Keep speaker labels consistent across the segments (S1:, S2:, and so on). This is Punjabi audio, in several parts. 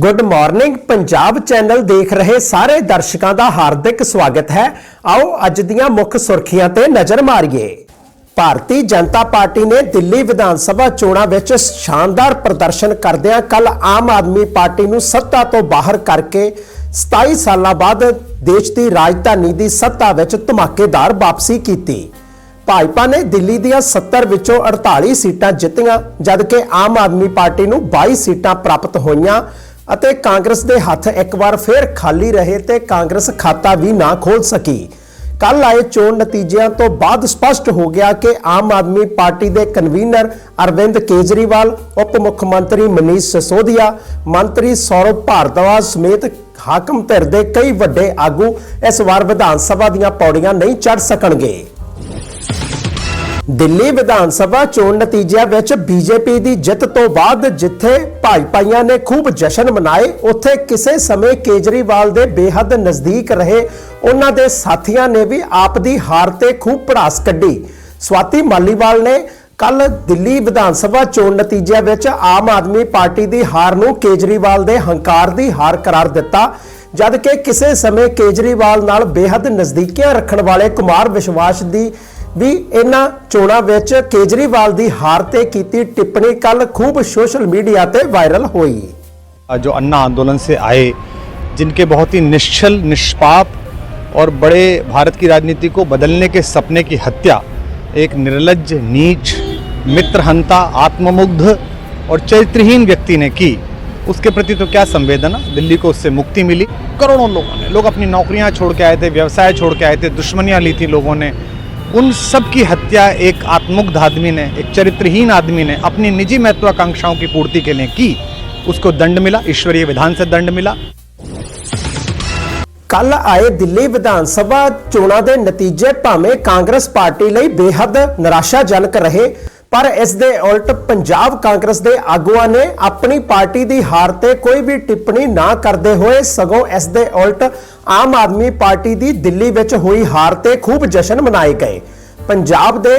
S1: ਗੁੱਡ ਮਾਰਨਿੰਗ ਪੰਜਾਬ ਚੈਨਲ ਦੇਖ ਰਹੇ ਸਾਰੇ ਦਰਸ਼ਕਾਂ ਦਾ ਹਾਰਦਿਕ ਸਵਾਗਤ ਹੈ। ਆਓ ਅੱਜ ਦੀਆਂ ਮੁੱਖ ਸੁਰਖੀਆਂ ਤੇ ਨਜ਼ਰ ਮਾਰੀਏ। ਭਾਰਤੀ ਜਨਤਾ ਪਾਰਟੀ ਨੇ ਦਿੱਲੀ ਵਿਧਾਨ ਸਭਾ ਚੋਣਾਂ ਵਿੱਚ ਸ਼ਾਨਦਾਰ ਪ੍ਰਦਰਸ਼ਨ ਕਰਦਿਆਂ ਕੱਲ ਆਮ ਆਦਮੀ ਪਾਰਟੀ ਨੂੰ ਸੱਤਾ ਤੋਂ ਬਾਹਰ ਕਰਕੇ 27 ਸਾਲਾਂ ਬਾਅਦ ਦੇਸ਼ ਦੀ ਰਾਜਧਾਨੀ ਦੀ ਸੱਤਾ ਵਿੱਚ ਧਮਾਕੇਦਾਰ ਵਾਪਸੀ ਕੀਤੀ। ਭਾਜਪਾ ਨੇ ਦਿੱਲੀ ਦੀਆਂ 70 ਵਿੱਚੋਂ 48 ਸੀਟਾਂ ਜਿੱਤੀਆਂ, ਜਦਕਿ ਆਮ ਆਦਮੀ ਪਾਰਟੀ ਨੂੰ 22 ਸੀਟਾਂ ਪ੍ਰਾਪਤ ਹੋਈਆਂ। ਅਤੇ ਕਾਂਗਰਸ ਦੇ ਹੱਥ ਇੱਕ ਵਾਰ ਫਿਰ ਖਾਲੀ ਰਹੇ ਤੇ ਕਾਂਗਰਸ ਖਾਤਾ ਵੀ ਨਾ ਖੋਲ ਸਕੀ। ਕੱਲ ਆਏ ਚੋਣ ਨਤੀਜਿਆਂ ਤੋਂ ਬਾਅਦ ਸਪਸ਼ਟ ਹੋ ਗਿਆ ਕਿ ਆਮ ਆਦਮੀ ਪਾਰਟੀ ਦੇ ਕਨਵੀਨਰ ਅਰਵਿੰਦ ਕੇਜਰੀਵਾਲ, ਉਪ ਮੁੱਖ ਮੰਤਰੀ ਮਨੀਸ਼ ਸਿਸੋਦੀਆ, ਮੰਤਰੀ ਸੌਰਵ ਭਾਰਦਵਾਜ ਸਮੇਤ ਹਾਕਮ ਧਿਰ ਦੇ ਕਈ ਵੱਡੇ ਆਗੂ ਇਸ ਵਾਰ ਵਿਧਾਨ ਸਭਾ ਦੀਆਂ ਪੌੜੀਆਂ ਨਹੀਂ ਚੜ ਸਕਣਗੇ। ਦਿੱਲੀ ਵਿਧਾਨ ਸਭਾ ਚੋਣ ਨਤੀਜਿਆਂ ਵਿੱਚ ਬੀਜੇਪੀ ਦੀ ਜਿੱਤ ਤੋਂ ਬਾਅਦ ਜਿੱਥੇ ਭਾਜਪਾਈਆਂ ਨੇ ਖੂਬ ਜਸ਼ਨ ਮਨਾਏ, ਉੱਥੇ ਕਿਸੇ ਸਮੇਂ ਕੇਜਰੀਵਾਲ ਦੇ ਬੇਹੱਦ ਨਜ਼ਦੀਕ ਰਹੇ। ਉਹਨਾਂ ਦੇ ਸਾਥੀਆਂ ਨੇ ਵੀ ਆਪ ਦੀ ਹਾਰ ਤੇ ਖੂਬ ਪੜਾਸ ਕੱਢੀ। ਸਵਾਤੀ ਮਾਲੀਵਾਲ ਨੇ ਕੱਲ ਦਿੱਲੀ ਵਿਧਾਨ ਸਭਾ ਚੋਣ ਨਤੀਜਿਆਂ ਵਿੱਚ ਆਮ ਆਦਮੀ ਪਾਰਟੀ ਦੀ ਹਾਰ ਨੂੰ ਕੇਜਰੀਵਾਲ ਦੇ ਹੰਕਾਰ ਦੀ ਹਾਰ ਕਰਾਰ ਦਿੱਤਾ, ਜਦਕਿ ਕਿਸੇ ਸਮੇਂ ਕੇਜਰੀਵਾਲ ਨਾਲ ਬੇਹੱਦ ਨਜ਼ਦੀਕੀਆਂ ਰੱਖਣ ਵਾਲੇ ਕੁਮਾਰ ਵਿਸ਼ਵਾਸ ਦੀ ਵੀ ਇਹਨਾਂ ਚੋਣਾਂ ਵਿੱਚ ਕੇਜਰੀਵਾਲ ਦੀ ਹਾਰ ਤੇ ਕੀਤੀ ਟਿੱਪਣੀ ਕੱਲ ਖੂਬ ਸੋਸ਼ਲ ਮੀਡੀਆ ਤੇ ਵਾਇਰਲ ਹੋਈ
S2: जो अन्ना आंदोलन से आए जिनके बहुत ही निश्चल निष्पाप और बड़े भारत की राजनीति को बदलने के सपने की हत्या एक निर्लज नीच मित्रहंता आत्ममुग्ध और चरित्रहीन व्यक्ति ने की उसके प्रति तो क्या संवेदना दिल्ली को उससे मुक्ति मिली करोड़ों लोगों ने लोग अपनी नौकरियां छोड़ के आए थे व्यवसाय छोड़ के आए थे दुश्मनियां ली थी लोगों ने उन सब की हत्या एक आत्मुग्ध आदमी ने एक चरित्रहीन आदमी ने अपनी निजी महत्वाकांक्षाओं की पूर्ति के लिए की उसको दंड मिला ईश्वरीय विधान से दंड मिला
S1: ਕੱਲ ਆਏ ਦਿੱਲੀ ਵਿਧਾਨ ਸਭਾ ਚੋਣਾਂ ਦੇ ਨਤੀਜੇ ਭਾਵੇਂ ਕਾਂਗਰਸ ਪਾਰਟੀ ਲਈ ਬੇਹੱਦ ਨਿਰਾਸ਼ਾਜਨਕ ਰਹੇ ਪਰ ਇਸ ਦੇ ਉਲਟ ਪੰਜਾਬ ਕਾਂਗਰਸ ਦੇ ਆਗੂਆਂ ਨੇ ਆਪਣੀ ਪਾਰਟੀ ਦੀ ਹਾਰ ਤੇ ਕੋਈ ਵੀ ਟਿੱਪਣੀ ਨਾ ਕਰਦੇ ਹੋਏ ਸਗੋਂ ਇਸ ਦੇ ਉਲਟ ਆਮ ਆਦਮੀ ਪਾਰਟੀ ਦੀ ਦਿੱਲੀ ਵਿੱਚ ਹੋਈ ਹਾਰ ਤੇ ਖੂਬ ਜਸ਼ਨ ਮਨਾਏ ਗਏ। ਪੰਜਾਬ ਦੇ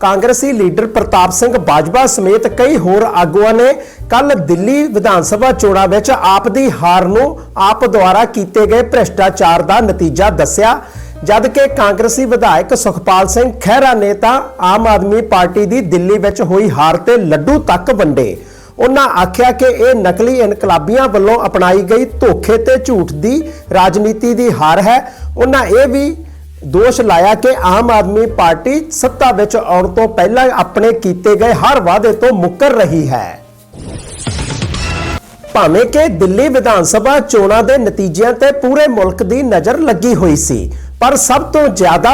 S1: ਕਾਂਗਰਸੀ ਲੀਡਰ ਪ੍ਰਤਾਪ ਸਿੰਘ ਬਾਜਵਾ ਸਮੇਤ ਕਈ ਹੋਰ ਆਗੂਆਂ ਨੇ ਕੱਲ ਦਿੱਲੀ ਵਿਧਾਨ ਸਭਾ ਚੋਣਾਂ ਵਿੱਚ ਆਪ ਦੀ ਹਾਰ ਨੂੰ ਆਪ ਦੁਆਰਾ ਕੀਤੇ ਗਏ ਭ੍ਰਿਸ਼ਟਾਚਾਰ ਦਾ ਨਤੀਜਾ ਦੱਸਿਆ। ਜਦ ਕਿ ਕਾਂਗਰਸੀ ਵਿਧਾਇਕ ਸੁਖਪਾਲ ਸਿੰਘ ਖਹਿਰਾ ਨੇ ਤਾਂ ਆਮ ਆਦਮੀ ਪਾਰਟੀ ਦੀ ਦਿੱਲੀ ਵਿੱਚ ਹੋਈ ਹਾਰ ਤੇ ਲੱਡੂ ਤੱਕ ਵੰਡੇ। ਉਹਨਾਂ ਆਖਿਆ ਕਿ ਇਹ ਨਕਲੀ ਇਨਕਲਾਬੀਆਂ ਵੱਲੋਂ ਅਪਣਾਈ ਗਈ ਧੋਖੇ ਤੇ ਝੂਠ ਦੀ ਰਾਜਨੀਤੀ ਦੀ ਹਾਰ ਹੈ। ਉਹਨਾਂ ਇਹ ਵੀ ਦੋਸ਼ ਲਾਇਆ ਕਿ ਆਮ ਆਦਮੀ ਪਾਰਟੀ ਸੱਤਾ ਵਿੱਚ ਆਉਣ ਤੋਂ ਪਹਿਲਾਂ ਆਪਣੇ ਕੀਤੇ ਗਏ ਹਰ ਵਾਅਦੇ ਤੋਂ ਮੁੱਕਰ ਰਹੀ ਹੈ। ਭਾਵੇਂ ਕਿ ਦਿੱਲੀ ਵਿਧਾਨ ਸਭਾ ਚੋਣਾਂ ਦੇ ਨਤੀਜਿਆਂ ਤੇ ਪੂਰੇ ਮੁਲਕ ਦੀ ਨਜ਼ਰ ਲੱਗੀ ਹੋਈ ਸੀ ਪਰ ਸਭ ਤੋਂ ਜ਼ਿਆਦਾ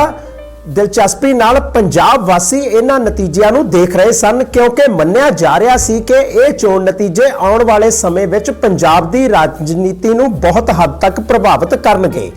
S1: ਦਿਲਚਸਪੀ ਨਾਲ ਪੰਜਾਬ ਵਾਸੀ ਇਹਨਾਂ ਨਤੀਜਿਆਂ ਨੂੰ ਦੇਖ ਰਹੇ ਸਨ, ਕਿਉਂਕਿ ਮੰਨਿਆ ਜਾ ਰਿਹਾ ਸੀ ਕਿ ਇਹ ਚੋਣ ਨਤੀਜੇ ਆਉਣ ਵਾਲੇ ਸਮੇਂ ਵਿੱਚ ਪੰਜਾਬ ਦੀ ਰਾਜਨੀਤੀ ਨੂੰ ਬਹੁਤ ਹੱਦ ਤੱਕ ਪ੍ਰਭਾਵਿਤ ਕਰਨਗੇ।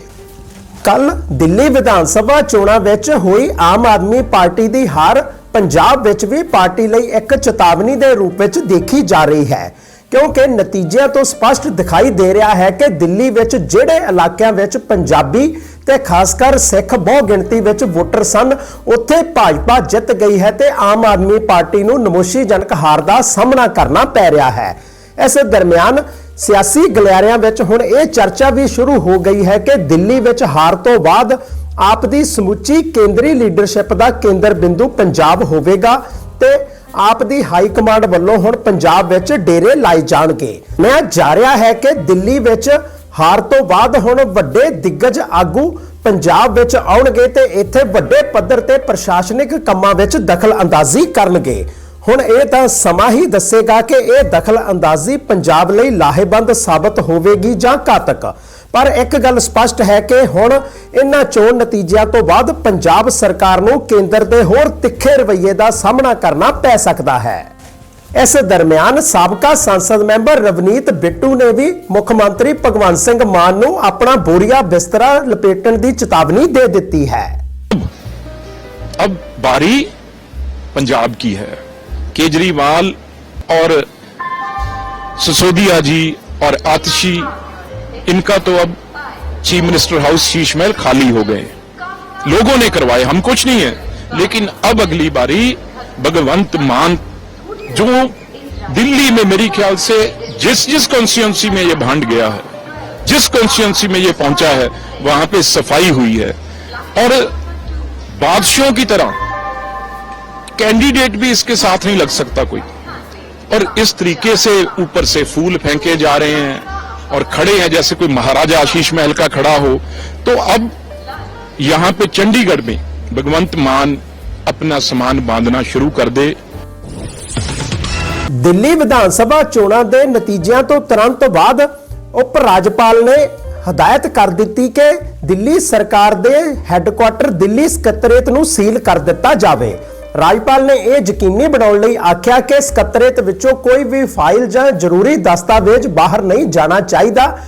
S1: ਕੱਲ ਦਿੱਲੀ ਵਿਧਾਨ ਸਭਾ ਚੋਣਾਂ ਵਿੱਚ ਹੋਈ ਆਮ ਆਦਮੀ ਪਾਰਟੀ ਦੀ ਹਾਰ ਪੰਜਾਬ ਵਿੱਚ ਵੀ ਪਾਰਟੀ ਲਈ ਇੱਕ ਚੇਤਾਵਨੀ ਦੇ ਰੂਪ ਵਿੱਚ ਦੇਖੀ ਜਾ ਰਹੀ ਹੈ, ਕਿਉਂਕਿ ਨਤੀਜਿਆਂ ਤੋਂ ਸਪਸ਼ਟ ਦਿਖਾਈ ਦੇ ਰਿਹਾ ਹੈ ਕਿ ਦਿੱਲੀ ਵਿੱਚ ਜਿਹੜੇ ਇਲਾਕਿਆਂ ਵਿੱਚ ਪੰਜਾਬੀ ਤੇ ਖਾਸ ਕਰ ਸਿੱਖ ਬਹੁ ਗਿਣਤੀ ਵਿੱਚ ਵੋਟਰ ਸਨ, ਉੱਥੇ ਭਾਜਪਾ ਜਿੱਤ ਗਈ ਹੈ ਤੇ ਆਮ ਆਦਮੀ ਪਾਰਟੀ ਨੂੰ ਨਮੋਸ਼ੀਜਨਕ ਹਾਰ ਦਾ ਸਾਹਮਣਾ ਕਰਨਾ ਪੈ ਰਿਹਾ ਹੈ। ਇਸ ਦਰਮਿਆਨ ਸਿਆਸੀ ਗਲਿਆਰਿਆਂ ਵਿੱਚ ਹੁਣ ਇਹ ਚਰਚਾ ਵੀ ਸ਼ੁਰੂ ਹੋ ਗਈ ਹੈ ਕਿ ਦਿੱਲੀ ਵਿੱਚ ਹਾਰ ਤੋਂ ਬਾਅਦ ਆਪ ਦੀ ਸਮੁੱਚੀ ਕੇਂਦਰੀ ਲੀਡਰਸ਼ਿਪ ਦਾ ਕੇਂਦਰ ਬਿੰਦੂ ਪੰਜਾਬ ਹੋਵੇਗਾ ਤੇ ਆਪ ਦੀ ਹਾਈ ਕਮਾਂਡ ਵੱਲੋਂ ਹੁਣ ਪੰਜਾਬ ਵਿੱਚ ਡੇਰੇ ਲਾਏ ਜਾਣਗੇ। ਮੈਂ ਜਾ ਰਿਹਾ ਹੈ ਕਿ ਦਿੱਲੀ ਵਿੱਚ ਹਾਰ ਤੋਂ ਬਾਅਦ ਹੁਣ ਵੱਡੇ ਦਿੱਗਜ ਆਗੂ ਪੰਜਾਬ ਵਿੱਚ ਆਉਣਗੇ ਤੇ ਇੱਥੇ ਵੱਡੇ ਪੱਧਰ ਤੇ ਪ੍ਰਸ਼ਾਸਨਿਕ ਕੰਮਾਂ ਵਿੱਚ ਦਖਲ ਅੰਦਾਜ਼ੀ ਕਰਨਗੇ। ਹੁਣ ਇਹ ਤਾਂ ਸਮਾਂ ਹੀ ਦੱਸੇਗਾ ਕਿ ਇਹ ਦਖਲ ਅੰਦਾਜ਼ੀ ਪੰਜਾਬ ਲਈ ਲਾਹੇਬੰਦ ਸਾਬਤ ਹੋਵੇਗੀ ਜਾਂ ਘਾਤਕ। ਪਰ ਇੱਕ ਗੱਲ ਸਪਸ਼ਟ ਹੈ ਕਿ ਹੁਣ ਇਹਨਾਂ ਚੋਣ ਨਤੀਜਿਆਂ ਤੋਂ ਬਾਅਦ ਪੰਜਾਬ ਸਰਕਾਰ ਨੂੰ ਕੇਂਦਰ ਦੇ ਹੋਰ ਤਿੱਖੇ ਰਵੱਈਏ ਦਾ ਸਾਹਮਣਾ ਕਰਨਾ ਪੈ ਸਕਦਾ ਹੈ। ਇਸ ਦਰਮਿਆਨ ਸਾਬਕਾ ਸੰਸਦ ਮੈਂਬਰ ਰਵਨੀਤ ਬਿੱਟੂ ਨੇ ਵੀ ਮੁੱਖ ਮੰਤਰੀ ਭਗਵੰਤ ਸਿੰਘ ਮਾਨ ਨੂੰ ਆਪਣਾ ਬੋਰੀਆ ਬਿਸਤਰਾ ਲਪੇਟਣ ਦੀ ਚੇਤਾਵਨੀ ਦੇ ਦਿੱਤੀ ਹੈ
S3: अब बारी पंजाब की है केजरीवाल और सिसोदिया जी और आतिशी इनका तो अब chief minister house Sheesh Mahal खाली हो गए लोगों ने करवाए हम कुछ नहीं है लेकिन अब अगली बारी भगवंत मान जो दिल्ली में मेरी ख्याल से जिस जिस कॉन्स्टिट्यूंसी में ये भांड गया है, जिस कॉन्स्टिट्यूंसी में ये पहुँचा है, वहाँ पे सफ़ाई हुई है। और बादशाहों की तरह कैंडिडेट भी इसके साथ नहीं लग सकता कोई। और इस तरीके से ऊपर से फूल फेंके जा रहे हैं और खड़े हैं, जैसे कोई महाराजा आशीष महल का खड़ा हो। तो अब यहाँ पे चंडीगढ़ में भगवंत मान अपना सामान बांधना शुरू कर दे।
S1: ਦਿੱਲੀ ਵਿਧਾਨ ਸਭਾ ਚੋਣਾਂ ਦੇ ਨਤੀਜਿਆਂ ਤੋਂ ਤੁਰੰਤ ਬਾਅਦ ਉਪ ਰਾਜਪਾਲ ਨੇ ਹਦਾਇਤ ਕਰ ਦਿੱਤੀ ਕਿ ਦਿੱਲੀ ਸਰਕਾਰ ਦੇ ਹੈੱਡਕੁਆਟਰ ਦਿੱਲੀ ਸਕੱਤਰੇਤ ਨੂੰ ਸੀਲ ਕਰ ਦਿੱਤਾ ਜਾਵੇ। ਰਾਜਪਾਲ ਨੇ ਇਹ ਯਕੀਨੀ ਬਣਾਉਣ ਲਈ ਆਖਿਆ ਕਿ ਸਕੱਤਰੇਤ ਵਿੱਚੋਂ ਕੋਈ ਵੀ ਫਾਈਲ ਜਾਂ ਜ਼ਰੂਰੀ ਦਸਤਾਵੇਜ਼ ਬਾਹਰ ਨਹੀਂ ਜਾਣਾ ਚਾਹੀਦਾ।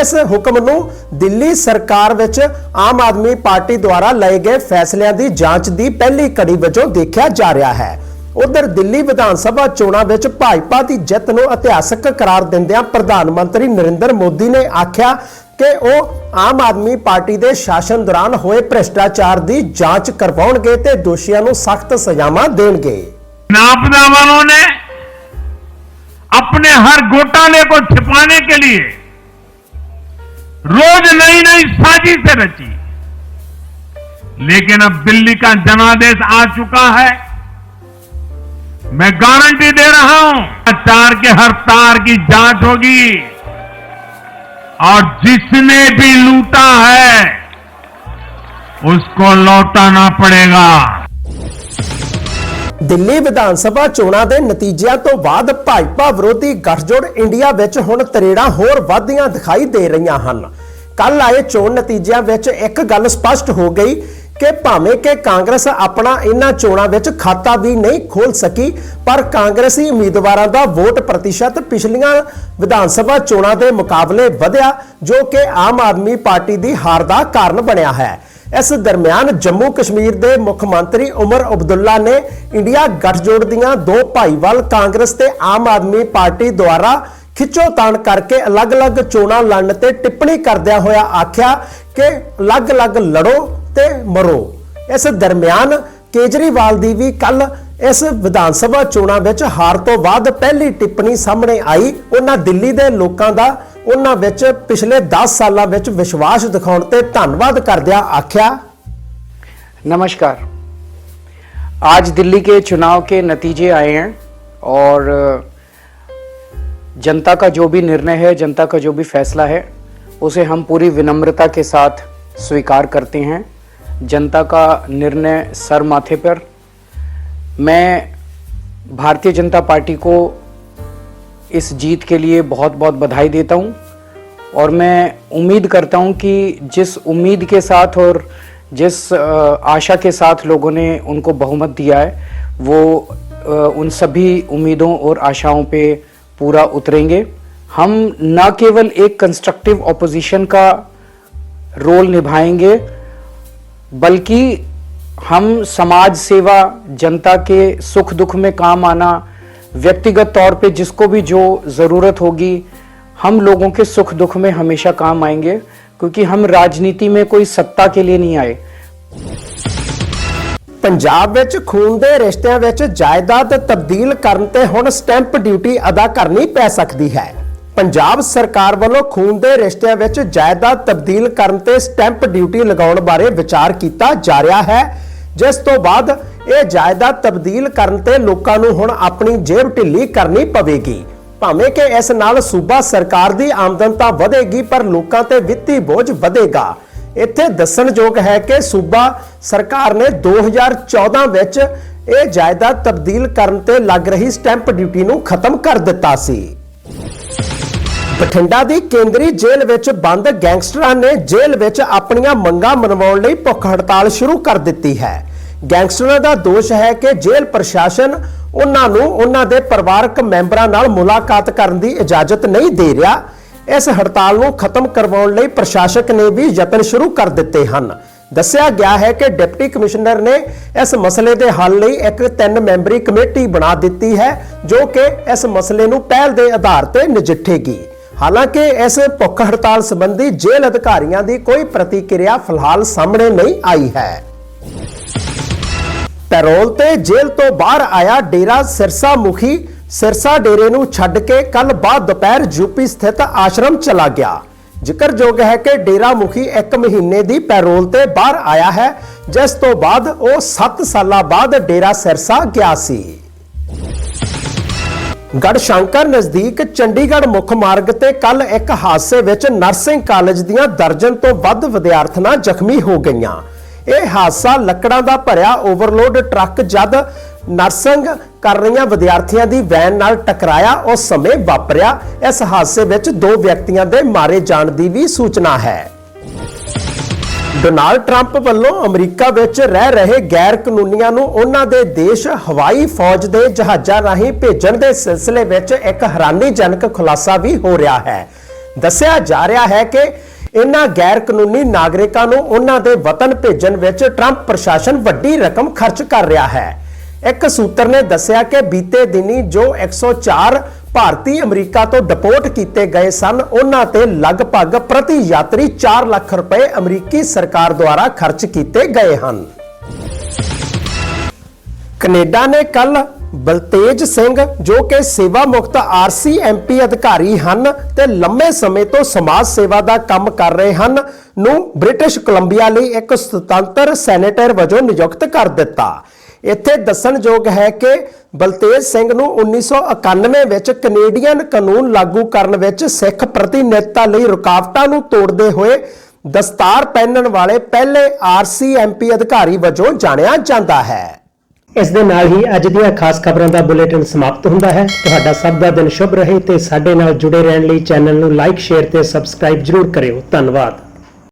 S1: ਇਸ ਹੁਕਮ ਨੂੰ ਦਿੱਲੀ ਸਰਕਾਰ ਵਿੱਚ ਆਮ ਆਦਮੀ ਪਾਰਟੀ ਦੁਆਰਾ ਲਏ ਗਏ ਫੈਸਲਿਆਂ ਦੀ ਜਾਂਚ ਦੀ ਪਹਿਲੀ ਕੜੀ ਵਜੋਂ ਦੇਖਿਆ ਜਾ ਰਿਹਾ ਹੈ। ਉਧਰ ਦਿੱਲੀ ਵਿਧਾਨ ਸਭਾ ਚੋਣਾਂ ਵਿੱਚ ਭਾਜਪਾ ਦੀ ਜਿੱਤ ਨੂੰ ਇਤਿਹਾਸਕ ਕਰਾਰ ਦਿੰਦਿਆਂ ਪ੍ਰਧਾਨ ਮੰਤਰੀ ਨਰਿੰਦਰ ਮੋਦੀ ਨੇ ਆਖਿਆ ਕਿ ਉਹ ਆਮ ਆਦਮੀ ਪਾਰਟੀ ਦੇ ਸ਼ਾਸਨ ਦੌਰਾਨ ਹੋਏ ਭ੍ਰਿਸ਼ਟਾਚਾਰ ਦੀ ਜਾਂਚ ਕਰਵਾਉਣਗੇ ਤੇ ਦੋਸ਼ੀਆਂ ਨੂੰ ਸਖਤ ਸਜ਼ਾਵਾਂ ਦੇਣਗੇ
S4: नापदा वालों ने अपने हर घोटाले को छिपाने के लिए रोज नई नई साजिशें रची लेकिन अब दिल्ली का जनादेश आ चुका है मैं गारंटी दे रहा हूं चार के हर तार की जांच होगी और जिसने भी लूटा है उसको लौटाना पड़ेगा
S1: ਦਿੱਲੀ ਵਿਧਾਨ ਸਭਾ ਚੋਣਾਂ ਦੇ ਨਤੀਜਿਆਂ ਤੋਂ ਬਾਅਦ ਭਾਜਪਾ ਵਿਰੋਧੀ ਗੱਠਜੋੜ ਇੰਡੀਆ ਵਿੱਚ ਹੁਣ ਤਰੇੜਾਂ ਹੋਰ ਵਧਦੀਆਂ ਦਿਖਾਈ ਦੇ ਰਹੀਆਂ ਹਨ ਕੱਲ ਆਏ ਚੋਣ ਨਤੀਜਿਆਂ ਵਿੱਚ ਇੱਕ ਗੱਲ ਸਪਸ਼ਟ ਹੋ ਗਈ ਕਿ ਭਾਵੇਂ ਕਿ ਕਾਂਗਰਸ ਆਪਣਾ ਇਹਨਾਂ ਚੋਣਾਂ ਵਿੱਚ ਖਾਤਾ ਵੀ ਨਹੀਂ ਖੋਲ ਸਕੀ, ਪਰ ਕਾਂਗਰਸੀ ਉਮੀਦਵਾਰਾਂ ਦਾ ਵੋਟ ਪ੍ਰਤੀਸ਼ਤ ਪਿਛਲੀਆਂ ਵਿਧਾਨ ਸਭਾ ਚੋਣਾਂ ਦੇ ਮੁਕਾਬਲੇ ਵਧਿਆ, ਜੋ ਕਿ ਆਮ ਆਦਮੀ ਪਾਰਟੀ ਦੀ ਹਾਰ ਦਾ ਕਾਰਨ ਬਣਿਆ ਹੈ। ਇਸ ਦਰਮਿਆਨ ਜੰਮੂ ਕਸ਼ਮੀਰ ਦੇ ਮੁੱਖ ਮੰਤਰੀ ਉਮਰ ਅਬਦੁੱਲਾ ਨੇ ਇੰਡੀਆ ਗੱਠਜੋੜ ਦੀਆਂ ਦੋ ਭਾਈਵਾਲ ਕਾਂਗਰਸ ਤੇ ਆਮ ਆਦਮੀ ਪਾਰਟੀ ਦੁਆਰਾ ਖਿੱਚੋਤਾਣ ਕਰਕੇ ਅਲੱਗ-ਅਲੱਗ ਚੋਣਾਂ ਲੜਨ ਤੇ ਟਿੱਪਣੀ ਕਰਦਿਆਂ ਹੋਇਆ ਆਖਿਆ ਕਿ ਅਲੱਗ-ਅਲੱਗ ਲੜੋ ਤੇ ਮਰੋ ਇਸ ਦਰਮਿਆਨ ਕੇਜਰੀਵਾਲ ਦੀ ਵੀ ਕੱਲ ਇਸ ਵਿਧਾਨ ਸਭਾ ਚੋਣਾਂ ਵਿੱਚ ਹਾਰ ਤੋਂ ਬਾਅਦ ਪਹਿਲੀ ਟਿੱਪਣੀ ਸਾਹਮਣੇ ਆਈ ਉਹਨਾਂ ਦਿੱਲੀ ਦੇ ਲੋਕਾਂ ਦਾ ਉਹਨਾਂ ਵਿੱਚ ਪਿਛਲੇ 10 ਸਾਲਾਂ ਵਿੱਚ ਵਿਸ਼ਵਾਸ ਦਿਖਾਉਣ ਤੇ ਧੰਨਵਾਦ ਕਰਦਿਆਂ ਆਖਿਆ
S5: नमस्कार आज दिल्ली के चुनाव के नतीजे आए हैं और जनता का जो भी निर्णय है जनता का जो भी फैसला है उसे हम पूरी विनम्रता के साथ स्वीकार करते हैं जनता का निर्णय सर माथे पर। मैं भारतीय जनता पार्टी को इस जीत के लिए बहुत बहुत बधाई देता हूँ और मैं उम्मीद करता हूँ कि जिस उम्मीद के साथ और जिस आशा के साथ लोगों ने उनको बहुमत दिया है, वो उन सभी उम्मीदों और आशाओं पे पूरा उतरेंगे। हम न केवल एक कंस्ट्रक्टिव ऑपोजिशन का रोल निभाएँगे बल्कि हम समाज सेवा जनता के सुख दुख में काम आना व्यक्तिगत तौर पे जिसको भी जो ज़रूरत होगी हम लोगों के सुख दुख में हमेशा काम आएंगे क्योंकि हम राजनीति में कोई सत्ता के लिए नहीं आए
S1: ਪੰਜਾਬ ਵਿੱਚ ਖੂਨ ਦੇ ਰਿਸ਼ਤਿਆਂ ਵਿੱਚ ਜਾਇਦਾਦ ਤਬਦੀਲ ਕਰਨ ਤੇ ਹੁਣ ਸਟੈਂਪ ਡਿਊਟੀ ਅਦਾ ਕਰਨੀ ਪੈ ਸਕਦੀ ਹੈ ਪੰਜਾਬ ਸਰਕਾਰ ਵੱਲੋਂ ਖੂਨ ਦੇ ਰਿਸ਼ਤਿਆਂ ਵਿੱਚ ਜਾਇਦਾਦ ਤਬਦੀਲ ਕਰਨ ਤੇ ਸਟੈਂਪ ਡਿਊਟੀ ਲਗਾਉਣ ਬਾਰੇ ਵਿਚਾਰ ਕੀਤਾ ਜਾ ਰਿਹਾ ਹੈ। ਜਿਸ ਤੋਂ ਬਾਅਦ ਇਹ ਜਾਇਦਾਦ ਤਬਦੀਲ ਕਰਨ ਤੇ ਲੋਕਾਂ ਨੂੰ ਹੁਣ ਆਪਣੀ ਜੇਬ ਢਿੱਲੀ ਕਰਨੀ ਪਵੇਗੀ। ਭਾਵੇਂ ਕਿ ਇਸ ਨਾਲ ਸੂਬਾ ਸਰਕਾਰ ਦੀ ਆਮਦਨ ਤਾਂ ਵਧੇਗੀ, ਪਰ ਲੋਕਾਂ ਤੇ ਵਿੱਤੀ ਬੋਝ ਵਧੇਗਾ। ਇੱਥੇ ਦੱਸਣਯੋਗ ਹੈ ਕਿ ਸੂਬਾ ਸਰਕਾਰ ਨੇ 2014 ਵਿੱਚ ਇਹ ਜਾਇਦਾਦ ਤਬਦੀਲ ਕਰਨ ਤੇ ਲੱਗ ਰਹੀ ਸਟੈਂਪ ਡਿਊਟੀ ਨੂੰ ਖਤਮ ਕਰ ਦਿੱਤਾ ਸੀ। ਬਠਿੰਡਾ ਦੀ ਕੇਂਦਰੀ ਜੇਲ੍ਹ ਵਿੱਚ ਬੰਦ ਗੈਂਗਸਟਰਾਂ ਨੇ ਜੇਲ੍ਹ ਵਿੱਚ ਆਪਣੀਆਂ ਮੰਗਾਂ ਮਨਵਾਉਣ ਲਈ ਭੁੱਖ ਹੜਤਾਲ ਸ਼ੁਰੂ ਕਰ ਦਿੱਤੀ ਹੈ। ਗੈਂਗਸਟਰਾਂ ਦਾ ਦੋਸ਼ ਹੈ ਕਿ ਜੇਲ੍ਹ ਪ੍ਰਸ਼ਾਸਨ ਉਹਨਾਂ ਨੂੰ ਉਹਨਾਂ ਦੇ ਪਰਿਵਾਰਕ ਮੈਂਬਰਾਂ ਨਾਲ ਮੁਲਾਕਾਤ ਕਰਨ ਦੀ ਇਜਾਜ਼ਤ ਨਹੀਂ ਦੇ ਰਿਹਾ। ਇਸ ਹੜਤਾਲ ਨੂੰ ਖਤਮ ਕਰਵਾਉਣ ਲਈ ਪ੍ਰਸ਼ਾਸਕ ਨੇ ਵੀ ਯਤਨ ਸ਼ੁਰੂ ਕਰ ਦਿੱਤੇ ਹਨ। ਦੱਸਿਆ ਗਿਆ ਹੈ ਕਿ ਡਿਪਟੀ ਕਮਿਸ਼ਨਰ ਨੇ ਇਸ ਮਸਲੇ ਦੇ ਹੱਲ ਲਈ ਇੱਕ ਤਿੰਨ ਮੈਂਬਰੀ ਕਮੇਟੀ ਬਣਾ ਦਿੱਤੀ ਹੈ, ਜੋ ਕਿ ਇਸ ਮਸਲੇ ਨੂੰ ਪਹਿਲ ਦੇ ਆਧਾਰ ਤੇ ਨਜਿੱਠੇਗੀ। ਹਾਲਾਂਕਿ ਇਸ ਭੁੱਖ ਹੜਤਾਲ ਸੰਬੰਧੀ ਜੇਲ੍ਹ ਅਧਿਕਾਰੀਆਂ ਦੀ ਕੋਈ ਪ੍ਰਤੀਕਿਰਿਆ ਫਿਲਹਾਲ ਸਾਹਮਣੇ ਨਹੀਂ ਆਈ ਹੈ। ਪੈਰੋਲ ਤੇ ਜੇਲ੍ਹ ਤੋਂ ਬਾਹਰ ਆਇਆ ਡੇਰਾ ਸਿਰਸਾ ਮੁਖੀ ਸਿਰਸਾ ਡੇਰੇ ਨੂੰ ਛੱਡ ਕੇ ਕੱਲ ਬਾਅਦ ਦੁਪਹਿਰ ਯੂਪੀ ਸਥਿਤ ਆਸ਼ਰਮ ਚਲਾ ਗਿਆ। ਜ਼ਿਕਰਯੋਗ ਹੈ ਕਿ ਡੇਰਾ ਮੁਖੀ 1 ਮਹੀਨੇ ਦੀ ਪੈਰੋਲ ਤੇ ਬਾਹਰ ਆਇਆ ਹੈ, ਜਿਸ ਤੋਂ ਬਾਅਦ ਉਹ 7 ਸਾਲਾਂ ਬਾਅਦ ਡੇਰਾ ਸਿਰਸਾ ਗਿਆ ਸੀ। ਗੜਸ਼ੰਕਰ ਨਜ਼ਦੀਕ ਚੰਡੀਗੜ੍ਹ ਮੁੱਖ ਮਾਰਗ ਤੇ ਕੱਲ ਇੱਕ ਹਾਦਸੇ ਵਿੱਚ ਨਰਸਿੰਗ ਕਾਲਜ ਦੀਆਂ ਦਰਜਨ ਤੋਂ ਵੱਧ ਵਿਦਿਆਰਥਣਾਂ ਜ਼ਖਮੀ ਹੋ ਗਈਆਂ। ਇਹ ਹਾਦਸਾ ਲੱਕੜਾਂ ਦਾ ਭਰਿਆ ਓਵਰਲੋਡ ਟਰੱਕ ਜਦ ਨਰਸਿੰਗ ਕਰ ਰਹੀਆਂ ਵਿਦਿਆਰਥੀਆਂ ਦੀ ਵੈਨ ਨਾਲ ਟਕਰਾਇਆ ਉਸ ਸਮੇਂ ਵਾਪਰਿਆ। ਇਸ ਹਾਦਸੇ ਵਿੱਚ ਦੋ ਵਿਅਕਤੀਆਂ ਦੇ ਮਾਰੇ ਜਾਣ ਦੀ ਵੀ ਸੂਚਨਾ ਹੈ। ਡੋਨਾਲਡ ਟਰੰਪ ਵੱਲੋਂ ਅਮਰੀਕਾ ਵਿੱਚ ਰਹਿ ਰਹੇ ਗੈਰ ਕਾਨੂੰਨੀਆਂ ਨੂੰ ਉਹਨਾਂ ਦੇ ਦੇਸ਼ ਹਵਾਈ ਫੌਜ ਦੇ ਜਹਾਜ਼ਾਂ ਰਾਹੀਂ ਭੇਜਣ ਦੇ ਸਿਲਸਿਲੇ ਵਿੱਚ ਇੱਕ ਹੈਰਾਨੀਜਨਕ ਖੁਲਾਸਾ ਵੀ ਹੋ ਰਿਹਾ ਹੈ। ਦੱਸਿਆ ਜਾ ਰਿਹਾ ਹੈ ਕਿ ਇਹਨਾਂ ਗੈਰ ਕਾਨੂੰਨੀ ਨਾਗਰਿਕਾਂ ਨੂੰ ਉਹਨਾਂ ਦੇ ਵਤਨ ਭੇਜਣ ਵਿੱਚ ਟਰੰਪ ਪ੍ਰਸ਼ਾਸਨ ਵੱਡੀ ਰਕਮ ਖਰਚ ਕਰ ਰਿਹਾ ਹੈ। ਇੱਕ ਸੂਤਰ ਨੇ ਦੱਸਿਆ ਕਿ ਬੀਤੇ ਦਿਨੀ ਜੋ 104 ਭਾਰਤੀ ਅਮਰੀਕਾ ਤੋਂ ਡਿਪੋਰਟ ਕੀਤੇ ਗਏ ਸਨ। ਉਹਨਾਂ ਤੇ ਲਗਭਗ ਪ੍ਰਤੀ ਯਾਤਰੀ 4 ਲੱਖ ਰੁਪਏ ਅਮਰੀਕੀ ਸਰਕਾਰ ਦੁਆਰਾ ਖਰਚ ਕੀਤੇ ਗਏ ਹਨ। ਕੈਨੇਡਾ ਨੇ ਕੱਲ ਬਲਤੇਜ ਸਿੰਘ, ਜੋ ਕਿ ਸੇਵਾ ਮੁਕਤ ਆਰਸੀਐਮਪੀ ਅਧਿਕਾਰੀ ਹਨ ਤੇ ਲੰਮੇ ਸਮੇਂ ਤੋਂ ਸਮਾਜ ਸੇਵਾ ਦਾ ਕੰਮ ਕਰ ਰਹੇ ਹਨ, ਨੂੰ ਬ੍ਰਿਟਿਸ਼ ਕੋਲੰਬੀਆ ਲਈ ਇੱਕ ਸੁਤੰਤਰ ਸੈਨੇਟਰ ਵਜੋਂ ਨਿਯੁਕਤ ਕਰ ਦਿੱਤਾ। ਇੱਥੇ ਦੱਸਣਯੋਗ ਹੈ ਕਿ ਬਲਤੇਜ ਸਿੰਘ ਨੂੰ 1991 ਵਿੱਚ ਕੈਨੇਡੀਅਨ ਕਾਨੂੰਨ ਲਾਗੂ ਕਰਨ ਵਿੱਚ ਸਿੱਖ ਪ੍ਰਤੀਨਿਧਤਾ ਲਈ ਰੁਕਾਵਟਾਂ ਨੂੰ ਤੋੜਦੇ ਹੋਏ ਦਸਤਾਰ ਪਹਿਨਣ ਵਾਲੇ ਪਹਿਲੇ ਆਰਸੀਐਮਪੀ ਅਧਿਕਾਰੀ ਵਜੋਂ ਜਾਣਿਆ ਜਾਂਦਾ ਹੈ।
S6: ਇਸ ਦੇ ਨਾਲ ਹੀ ਅੱਜ ਦੀਆਂ ਖਾਸ ਖਬਰਾਂ ਦਾ ਬੁਲੇਟਿਨ ਸਮਾਪਤ ਹੁੰਦਾ ਹੈ। ਤੁਹਾਡਾ ਸਭ ਦਾ ਦਿਨ ਸ਼ੁਭ ਰਹੇ ਤੇ ਸਾਡੇ ਨਾਲ ਜੁੜੇ ਰਹਿਣ ਲਈ ਚੈਨਲ ਨੂੰ ਲਾਈਕ, ਸ਼ੇਅਰ ਤੇ ਸਬਸਕ੍ਰਾਈਬ ਜਰੂਰ ਕਰਿਓ। ਧੰਨਵਾਦ।